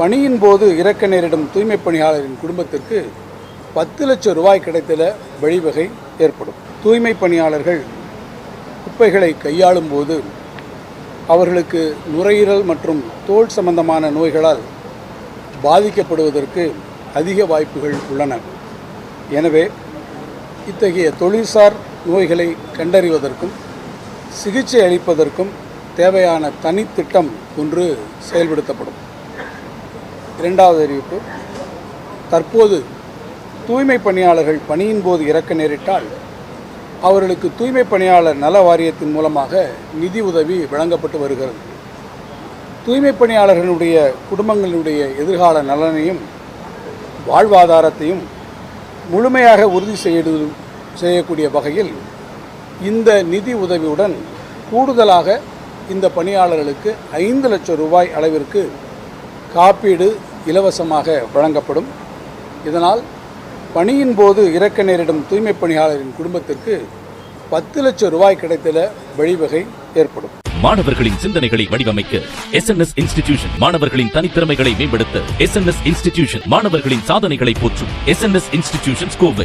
பணியின் போது இறக்க நேரிடும் தூய்மை பணியாளரின் குடும்பத்திற்கு பத்து லட்சம் ரூபாய் கிடைத்திட வழிவகை ஏற்படும். தூய்மை பணியாளர்கள் குப்பைகளை கையாளும் போது அவர்களுக்கு நுரையீரல் மற்றும் தோல் சம்பந்தமான நோய்களால் பாதிக்கப்படுவதற்கு அதிக வாய்ப்புகள் உள்ளன. எனவே இத்தகைய தொழில்சார் நோய்களை கண்டறிவதற்கும் சிகிச்சை அளிப்பதற்கும் தேவையான தனித்திட்டம் ஒன்று செயல்படுத்தப்படும். இரண்டாவது அறிவிப்பு. தற்போது தூய்மை பணியாளர்கள் பணியின் போது இறக்க நேரிட்டால் அவர்களுக்கு தூய்மை பணியாளர் நல வாரியத்தின் மூலமாக நிதி உதவி வழங்கப்பட்டு வருகிறது. தூய்மை பணியாளர்களுடைய குடும்பங்களுடைய எதிர்கால நலனையும் வாழ்வாதாரத்தையும் முழுமையாக உறுதி செய்து செய்யக்கூடிய வகையில் இந்த நிதி உதவியுடன் கூடுதலாக இந்த பணியாளர்களுக்கு ஐந்து லட்சம் ரூபாய் அளவிற்கு காப்பீடு இலவசமாக வழங்கப்படும். இதனால் பணியின் போது இறக்க நேரிடும் தூய்மை பணியாளரின் குடும்பத்திற்கு பத்து லட்சம் ரூபாய் கிடைத்திட வழிவகை ஏற்படும். மாணவர்களின் சிந்தனைகளை வடிவமைக்க எஸ் என் எஸ் இன்ஸ்டிடியூஷன் மாணவர்களின் தனித்திறமைகளை மேம்படுத்த எஸ் என் எஸ் இன்ஸ்டிடியூஷன் மாணவர்களின் சாதனைகளை போற்றும் S N S institution Kovai